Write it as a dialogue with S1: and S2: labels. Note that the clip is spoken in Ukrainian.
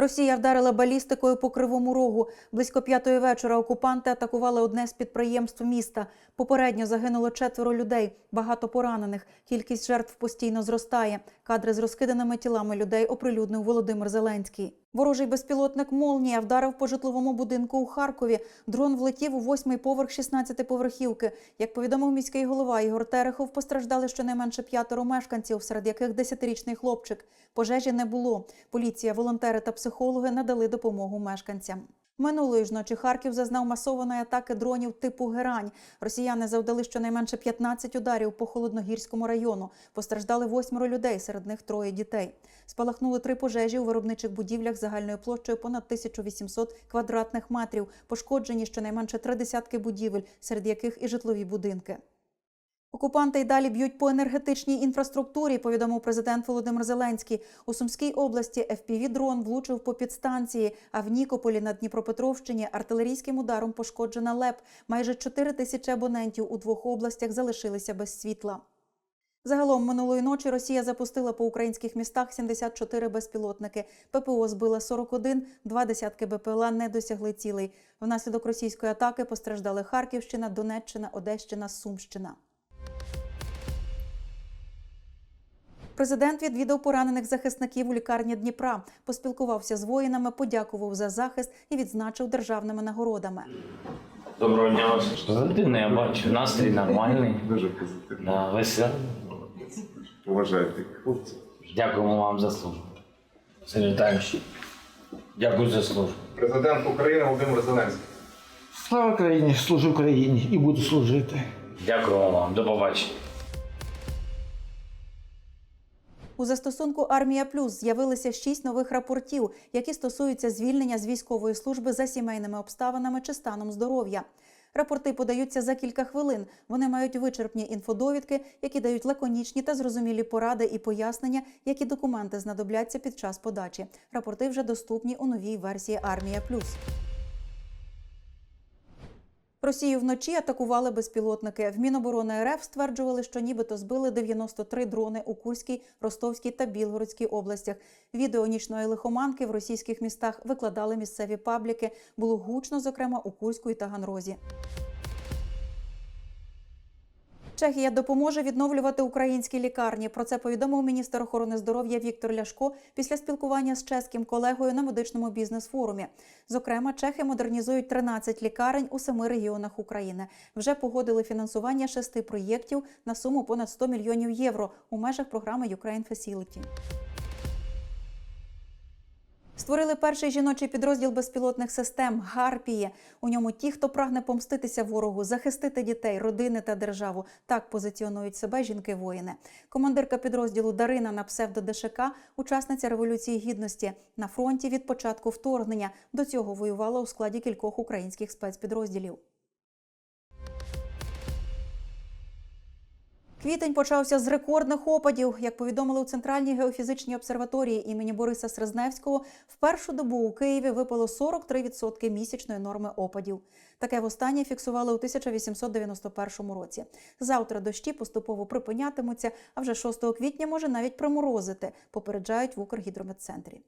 S1: Росія вдарила балістикою по кривому рогу. Близько п'ятої вечора окупанти атакували одне з підприємств міста. Попередньо загинуло четверо людей, багато поранених. Кількість жертв постійно зростає. Кадри з розкиданими тілами людей оприлюднив Володимир Зеленський. Ворожий безпілотник Молнія вдарив по житловому будинку у Харкові. Дрон влетів у восьмий поверх 16-поверхівки. Як повідомив міський голова Ігор Терехов, постраждали щонайменше п'ятеро мешканців, серед яких десятирічний хлопчик. Пожежі не було. Поліція, волонтери та психологи надали допомогу мешканцям. Минулої ж ночі Харків зазнав масованої атаки дронів типу Герань. Росіяни завдали щонайменше 15 ударів по холодногірському району. Постраждали восьмеро людей, серед них троє дітей. Спалахнули три пожежі у виробничих будівлях загальною площею понад 1800 квадратних метрів. Пошкоджені щонайменше три десятки будівель, серед яких і житлові будинки. Окупанти й далі б'ють по енергетичній інфраструктурі, повідомив президент Володимир Зеленський. У Сумській області FPV-дрон влучив по підстанції, а в Нікополі на Дніпропетровщині артилерійським ударом пошкоджена ЛЕП. Майже 4 тисячі абонентів у двох областях залишилися без світла. Загалом минулої ночі Росія запустила по українських містах 74 безпілотники. ППО збила 41, два десятки БПЛА не досягли цілей. Внаслідок російської атаки постраждали Харківщина, Донеччина, Одещина, Сумщина. Президент відвідав поранених захисників у лікарні Дніпра, поспілкувався з воїнами, подякував за захист і відзначив державними нагородами.
S2: Доброго дня вас. Я бачу, настрій нормальний.
S3: Дуже позитивно.
S2: Да, веселий.
S3: Поважайте хлопців.
S2: Дякуємо вам за службу. Сергій Віталійович, дякую за службу.
S3: Президент України Володимир Зеленський.
S4: Слава Україні, служу Україні і буду служити.
S2: Дякуємо вам. До побачення.
S1: У застосунку Армія Плюс з'явилися шість нових рапортів, які стосуються звільнення з військової служби за сімейними обставинами чи станом здоров'я. Рапорти подаються за кілька хвилин. Вони мають вичерпні інфодовідки, які дають лаконічні та зрозумілі поради і пояснення, які документи знадобляться під час подачі. Рапорти вже доступні у новій версії Армія Плюс. Росію вночі атакували безпілотники. В Міноборони РФ стверджували, що нібито збили 93 дрони у Курській, Ростовській та Білгородській областях. Відео нічної лихоманки в російських містах викладали місцеві пабліки. Було гучно, зокрема у Курську і Таганрозі. Чехія допоможе відновлювати українські лікарні. Про це повідомив міністр охорони здоров'я Віктор Ляшко після спілкування з чеським колегою на медичному бізнес-форумі. Зокрема, чехи модернізують 13 лікарень у семи регіонах України. Вже погодили фінансування шести проєктів на суму понад 100 мільйонів євро у межах програми Ukraine Facility. Створили перший жіночий підрозділ безпілотних систем Гарпії. У ньому ті, хто прагне помститися ворогу, захистити дітей, родини та державу. Так позиціонують себе жінки-воїни. Командирка підрозділу Дарина на псевдо ДШК – учасниця революції гідності на фронті від початку вторгнення. До цього воювала у складі кількох українських спецпідрозділів. Квітень почався з рекордних опадів. Як повідомили у Центральній геофізичній обсерваторії імені Бориса Срезневського, в першу добу у Києві випало 43% місячної норми опадів. Таке востаннє фіксували у 1891 році. Завтра дощі поступово припинятимуться, а вже 6 квітня може навіть приморозити, попереджають в Укргідрометцентрі.